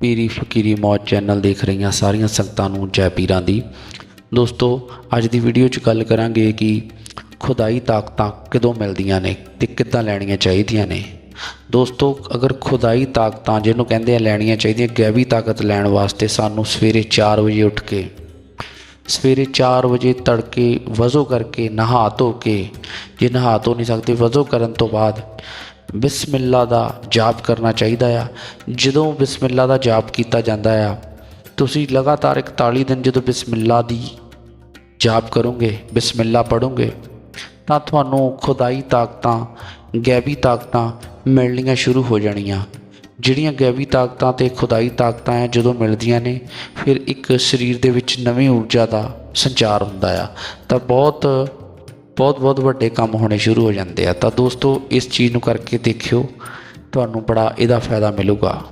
ਪੀਰੀ ਫਕੀਰੀ ਮੌਜ ਚੈਨਲ ਦੇਖ ਰਹੀਆਂ ਸਾਰੀਆਂ ਸੰਗਤਾਂ ਨੂੰ ਜੈ ਪੀਰਾਂ ਦੀ। ਦੋਸਤੋ, ਅੱਜ ਦੀ ਵੀਡੀਓ 'ਚ ਗੱਲ ਕਰਾਂਗੇ ਕਿ ਖੁਦਾਈ ਤਾਕਤਾਂ ਕਿਦੋਂ ਮਿਲਦੀਆਂ ਨੇ ਤੇ ਕਿੱਦਾਂ ਲੈਣੀਆਂ ਚਾਹੀਦੀਆਂ ਨੇ। ਦੋਸਤੋ, ਅਗਰ ਖੁਦਾਈ ਤਾਕਤਾਂ ਜਿਹਨੂੰ ਕਹਿੰਦੇ ਆ ਲੈਣੀਆਂ ਚਾਹੀਦੀਆਂ ਗੈਵੀ ਤਾਕਤ ਲੈਣ ਵਾਸਤੇ ਸਾਨੂੰ ਸਵੇਰੇ 4 ਵਜੇ ਉੱਠ ਕੇ, ਸਵੇਰੇ 4 ਵਜੇ ਤੜਕੇ ਵਜ਼ੋ ਕਰਕੇ ਨਹਾ ਧੋ ਕੇ, ਜੇ ਨਹਾ ਧੋ ਨਹੀਂ ਸਕਦੇ, ਵਜ਼ੂ ਕਰਨ ਤੋਂ ਬਾਅਦ ਬਿਸਮਿਲ੍ਲਾ ਦਾ ਜਾਪ ਕਰਨਾ ਚਾਹੀਦਾ ਆ। ਜਦੋਂ ਬਿਸਮਿਲ੍ਲਾ ਦਾ ਜਾਪ ਕੀਤਾ ਜਾਂਦਾ ਆ, ਤੁਸੀਂ ਲਗਾਤਾਰ 41 ਦਿਨ ਜਦੋਂ ਬਿਸਮਿਲ੍ਲਾ ਦੀ ਜਾਪ ਕਰੋਗੇ, ਬਿਸਮਿਲ੍ਲਾ ਪੜੋਗੇ ਤਾਂ ਤੁਹਾਨੂੰ ਖੁਦਾਈ ਤਾਕਤਾਂ, ਗੈਬੀ ਤਾਕਤਾਂ ਮਿਲਣੀਆਂ ਸ਼ੁਰੂ ਹੋ ਜਾਣੀਆਂ। ਜਿਹੜੀਆਂ ਗੈਬੀ ਤਾਕਤਾਂ ਤੇ ਖੁਦਾਈ ਤਾਕਤਾਂ ਆ, ਜਦੋਂ ਮਿਲਦੀਆਂ ਨੇ, ਫਿਰ ਇੱਕ ਸਰੀਰ ਦੇ ਵਿੱਚ ਨਵੀਂ ਊਰਜਾ ਦਾ ਸੰਚਾਰ ਹੁੰਦਾ ਆ। ਤਾਂ ਬਹੁਤ ਬਹੁਤ ਬਹੁਤ ਵੱਡੇ ਕੰਮ ਹੋਣੇ ਸ਼ੁਰੂ ਹੋ ਜਾਂਦੇ ਆ। ਤਾਂ ਦੋਸਤੋ, ਇਸ ਚੀਜ਼ ਨੂੰ ਕਰਕੇ ਦੇਖਿਓ, ਤੁਹਾਨੂੰ ਬੜਾ ਇਹਦਾ ਫਾਇਦਾ ਮਿਲੂਗਾ।